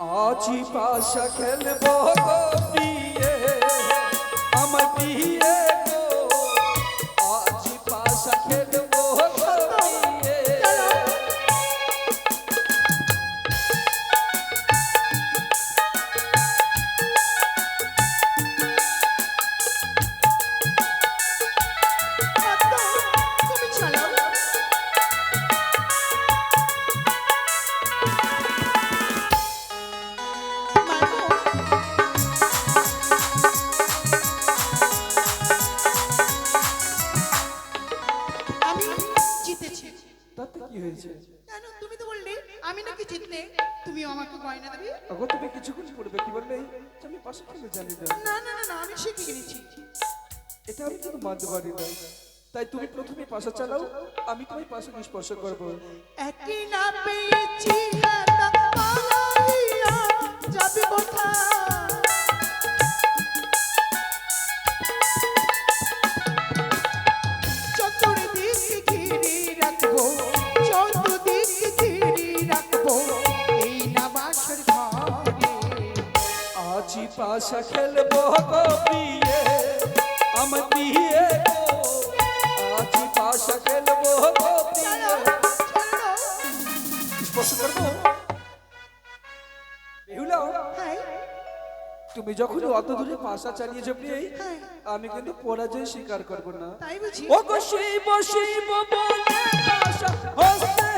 আজি পাশা খেলব গো আমার বিয়ে হয়েছে। কেন? তুমি তো বললে আমি নাকি জিতলে তুমি আমাকে গয়না দেবে। আগো তুমি কিছুক্ষণ পড়বে কি বললে? আমি পাশে জানি না। না না না না আমি শিখে নিয়েছি এটা আমি কিন্তু মানতে পারি না। তাই তুমি প্রথমে পাশা চালাও আমি তোমায় পাশে স্পর্শ করব। একই না পেয়েছি হাতা পালাইয়া যাবে কোথায়? পাশা খেলব গো বিয়ে আমার বিয়ে গো। আজি পাশা খেলব স্পর্শ করব? বেহুলা তুমি যখন অত দূরে পাশা চালিয়ে হ্যাঁ আমি কিন্তু পরাজয় স্বীকার করব না। তাই বুঝি। ও গো শিব শিব বলে পাশা হস্তে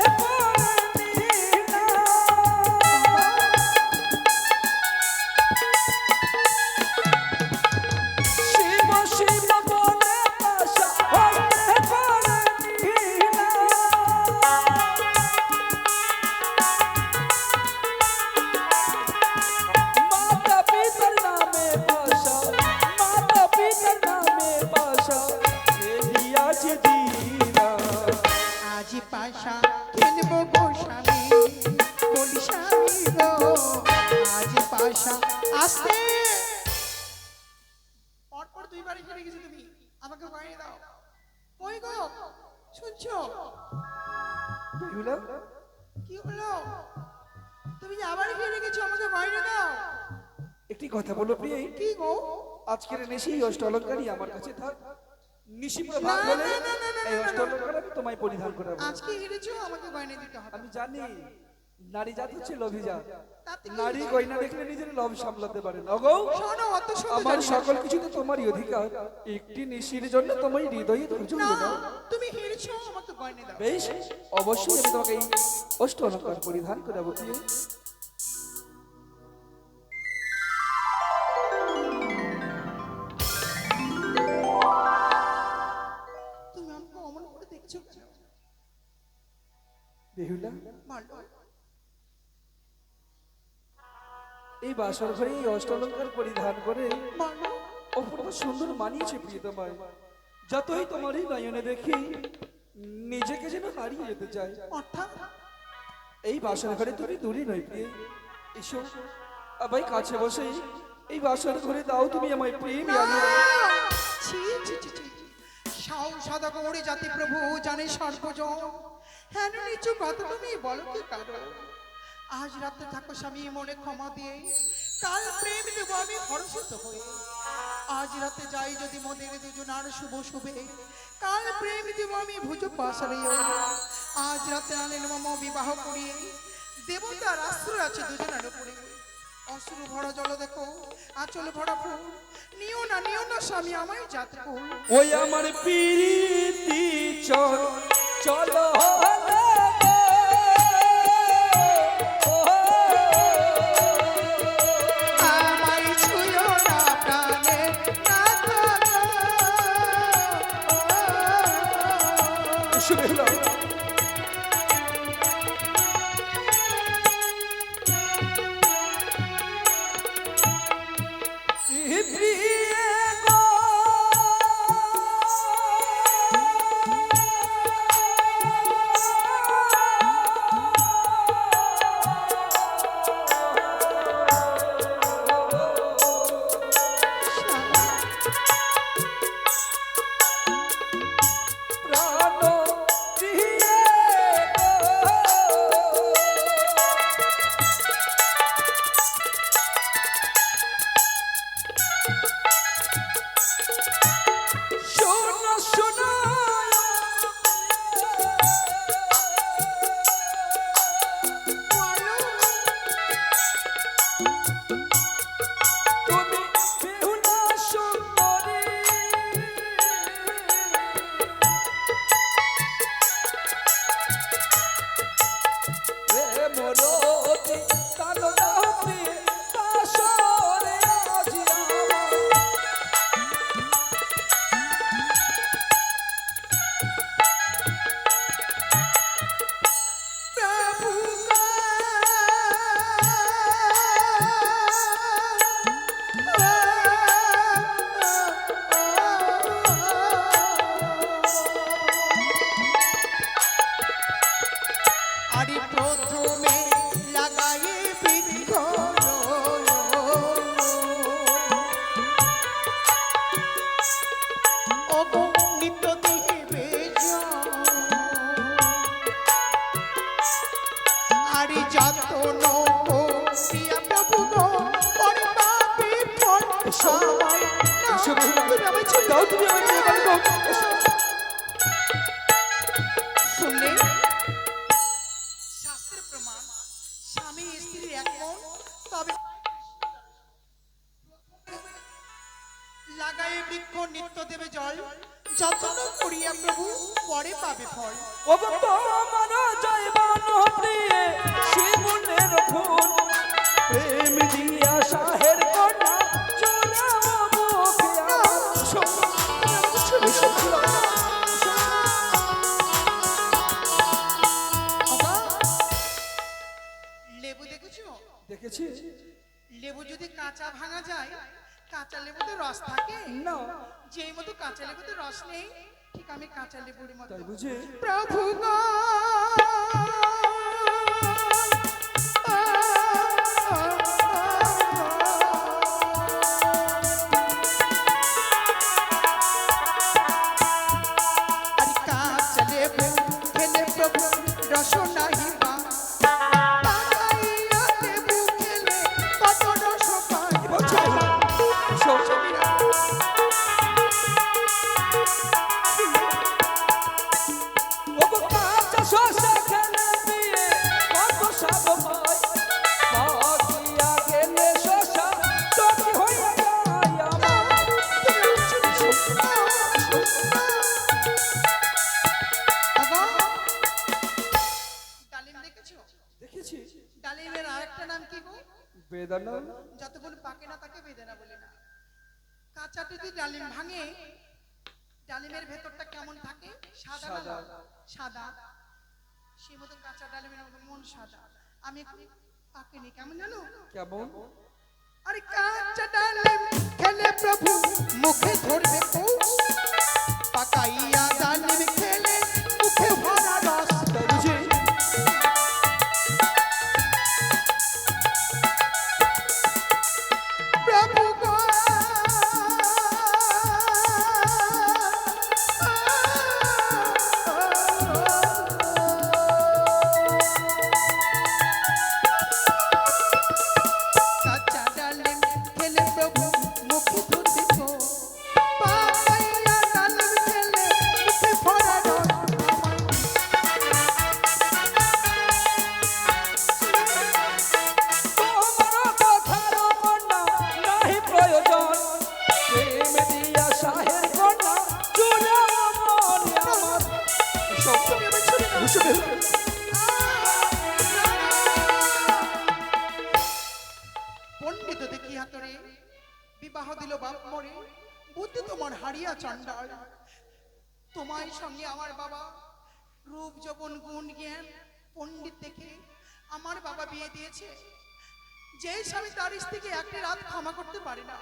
আজ খেলব গো স্বামী বলি স্বামী গো। আজ পাশা আসতে। পরপর দুইবারই ফিরে গেছো তুমি। আমাকে বাইরে দাও। কই গো? শুনছো? বেহুলা কি হলো? তুমি যে আবার ফিরে গেছো আমাকে বাইরে দাও। একটি কথা বলো প্রিয়। কি গো? আজকের নিশি অষ্ট অলঙ্কারই আমার কাছে থাক। নিশি পুরো ভাগ না, বলে এই না, অষ্ট আমি তোমায় পরিধান করাবো আজকে হেরেছো আমাকে গয়না দিতে হবে। আমি জানি নারী জাত হচ্ছে লোভী জাত। নারী গয়না দেখলে নিজের লোভ সামলাতে পারে না গো শোনো অত শত আমার। সকল কিছুতে তোমারই অধিকার। একটি নিশির জন্য তোমার হৃদয়ে ধৈর্য তুমি হেরেছো আমাকে গয়না দাও। বেশ অবশ্যই আমি তোমাকে এই অষ্ট অলঙ্কার পরিধান করাবো প্রিয়। এই বাসর ঘরে এই অষ্ট অলঙ্কার পরিধান করে অপূর্ব সুন্দর মানিয়েছে প্রিয় তোমায় যতই তোমার এই নয়নে দেখি নিজেকে যেন হারিয়ে যেতে চাই অর্থাৎ? এই বাসর ঘরে তুমি দূরে নই প্রিয়। এসো আবার কাছে বসে এই বাসর ঘরে দাও তুমি আমায় প্রেম সাউ সাদা গৌরী জাতি প্রভু জানে সর্বজন হেন নিচু কথা তুমি বলো কি কারও আজ রাতে থাকো স্বামী, মনে ক্ষমা দিয়ে। কাল প্রেম দেবো আমি হরষিত হয়ে। আজ রাতে যাই যদি মোদের দুজন আর শুভ শুভে। কাল প্রেম দেবো আমি ভুজ পাশারে আজ রাতে আনেন মম বিবাহ করিয়ে। দেবতার আশ্রয় আছে দুজনের উপরে। অশ্রু ভরা জল দেখো, আচল ভরা ফুল। নিও না নিও না স্বামী, আমায় ফুল ওই আমার প্রীতি চল, চলো এসো প্রমাণ স্বামী স্ত্রীর এক মন তবে লাগায় বৃক্ষ নিত্য দেবে করিয়া প্রভু পরে পাবে ফল ও জয় বান মনের ফুল প্রেম দিয়া সাহের যেই মতো কাঁচা লেবুতে রস নেই ঠিক আমি কাঁচা লেবুর মতো। প্রভু গো! যদি ডালিম ভাঙে ডালিমের ভেতরটা কেমন থাকে? সাদা সাদা। সেই মতো কাঁচা ডালিমের মন সাদা। আমি এখন পাকিনি কেমন জানো? কেমন? আরে কাঁচা ডালিম খেলে প্রভু মুখে ধরবে পাকাইয়া দেখি হাতরে? বিবাহ দিল বাপ মরে, বুদ্ধি তোমার হারিয়া চান্ডাল। তোমার সঙ্গে আমার বাবা, রূপ, যবন, গুণ, জ্ঞান, পণ্ডিত দেখে আমার বাবা বিয়ে দিয়েছে। যে স্বামী তার স্ত্রীকে একটি রাত ক্ষমা করতে পারে না